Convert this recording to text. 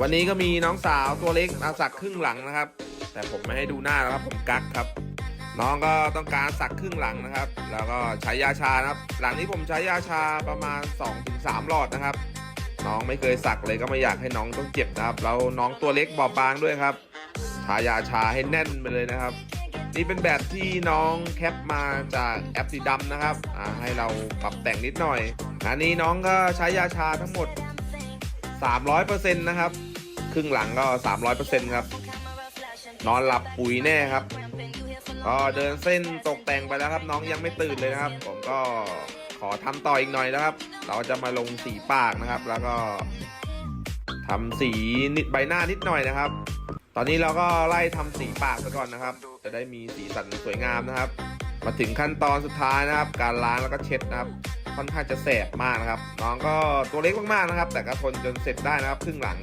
วันนี้ก็มีน้องสาวตัวเล็กมาสักครึ่งหลังนะครับ แต่ผมไม่ให้ดูหน้าแล้วครับผมกักครับ น้องก็ต้องการสักครึ่งหลังนะครับ แล้วก็ใช้ยาชานะครับ หลังนี้ผมใช้ยาชาประมาณ 2-3 หลอดนะครับ น้องไม่เคยสักเลยก็ไม่อยากให้น้องต้องเจ็บนะครับแล้วน้องตัวเล็กบอบบางด้วยครับทายาชาให้แน่นไปเลยนะครับ นี่เป็นแบบที่น้องแคปมาจากแอปสีดำนะครับให้เราปรับแต่งนิดหน่อย อันนี้น้องก็ใช้ยาชาทั้งหมด 300%นะครับ ครึ่งหลังก็ 300%ครับ นอนหลับปุ๋ยแน่ครับ ก็เดินเส้นตกแต่งไปแล้วครับ น้องยังไม่ตื่นเลยนะครับ ผมก็ขอทำต่ออีกหน่อยนะครับ เราจะมาลงสีปากนะครับ แล้วก็ทำสีนิดใบหน้านิดหน่อยนะครับ ตอนนี้เราก็ไล่ทำสีปากไปก่อนนะครับ จะได้มีสีสันสวยงามนะครับ มาถึงขั้นตอนสุดท้ายนะครับ การล้างแล้วก็เช็ดนะครับ ค่อนข้างจะแสบมากนะครับ น้องก็ตัวเล็กมากๆนะครับ แต่ก็ทนจนเสร็จได้นะครับครึ่งหลัง